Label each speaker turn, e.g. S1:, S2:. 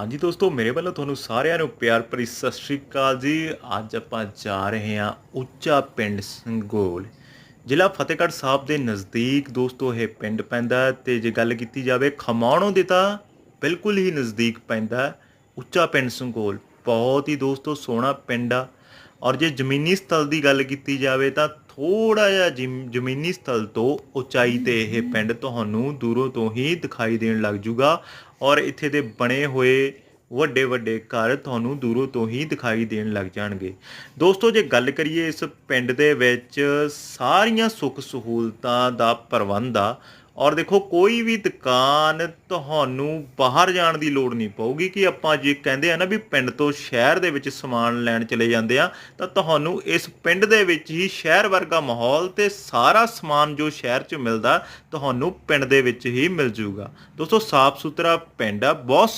S1: ਹਾਂਜੀ ਦੋਸਤੋ, ਮੇਰੇ ਵੱਲੋਂ ਤੁਹਾਨੂੰ ਸਾਰਿਆਂ ਨੂੰ ਪਿਆਰ ਭਰੀ ਸਤਿ ਸ਼੍ਰੀ ਅਕਾਲ ਜੀ। ਅੱਜ ਆਪਾਂ ਜਾ ਰਹੇ ਹਾਂ ਉੱਚਾ ਪਿੰਡ ਸੰਗੋਲ। ਜ਼ਿਲ੍ਹਾ ਫਤਿਹਗੜ੍ਹ ਸਾਹਿਬ ਦੇ ਨਜ਼ਦੀਕ ਦੋਸਤੋ, ਇਹ ਪਿੰਡ ਪੈਂਦਾ ਹੈ ਤੇ ਜੇ ਗੱਲ ਕੀਤੀ ਜਾਵੇ ਖਮਾਣੋਂ ਦੇ ਤਾਂ ਬਿਲਕੁਲ ਹੀ ਨਜ਼ਦੀਕ ਪੈਂਦਾ ਉੱਚਾ ਪਿੰਡ ਸੰਗੋਲ। ਬਹੁਤ ਹੀ ਦੋਸਤੋ, ਸੋਹਣਾ ਪਿੰਡ ਆ। ਔਰ ਜੇ ਜ਼ਮੀਨੀ ਸਥਲ ਦੀ ਗੱਲ ਕੀਤੀ ਜਾਵੇ ਤਾਂ ਥੋੜਾ ਜਿਹਾ ਜ਼ਮ- ਜ਼ਮੀਨੀ ਸਥਲ ਤੋਂ ਉਚਾਈ ਤੇ ਇਹ ਪਿੰਡ ਤੁਹਾਨੂੰ ਦੂਰੋਂ ਤੋਂ ਹੀ ਦਿਖਾਈ ਦੇਣ ਲੱਗ ਜੂਗਾ ਔਰ ਇੱਥੇ ਦੇ ਬਣੇ ਹੋਏ ਵੱਡੇ ਵੱਡੇ ਘਰ ਤੁਹਾਨੂੰ ਦੂਰੋਂ ਤੋਂ ਹੀ ਦਿਖਾਈ ਦੇਣ ਲੱਗ ਜਾਣਗੇ। ਦੋਸਤੋ ਜੇ ਗੱਲ ਕਰੀਏ ਇਸ ਪਿੰਡ ਦੇ ਵਿੱਚ ਸਾਰੀਆਂ ਸੁੱਖ ਸਹੂਲਤਾਂ ਦਾ ਪ੍ਰਬੰਧ ਆ ਔਰ ਦੇਖੋ, ਕੋਈ ਵੀ ਦੁਕਾਨ ਤੁਹਾਨੂੰ ਬਾਹਰ ਜਾਣ ਦੀ ਲੋੜ ਨਹੀਂ ਪਊਗੀ ਕਿ ਆਪਾਂ ਜੇ ਕਹਿੰਦੇ ਆ ਨਾ ਵੀ ਪਿੰਡ ਤੋਂ ਸ਼ਹਿਰ ਦੇ ਵਿੱਚ ਸਮਾਨ ਲੈਣ ਚਲੇ ਜਾਂਦੇ ਆ, ਤਾਂ ਤੁਹਾਨੂੰ ਇਸ ਪਿੰਡ ਦੇ ਵਿੱਚ ਹੀ ਸ਼ਹਿਰ ਵਰਗਾ ਮਾਹੌਲ ਤੇ ਸਾਰਾ ਸਮਾਨ ਜੋ ਸ਼ਹਿਰ 'ਚ ਮਿਲਦਾ, ਤੁਹਾਨੂੰ ਪਿੰਡ ਦੇ ਵਿੱਚ ਹੀ ਮਿਲ ਜੂਗਾ। ਦੋਸਤੋ ਸਾਫ਼ ਸੁਥਰਾ ਪਿੰਡ ਆ, ਬਹੁਤ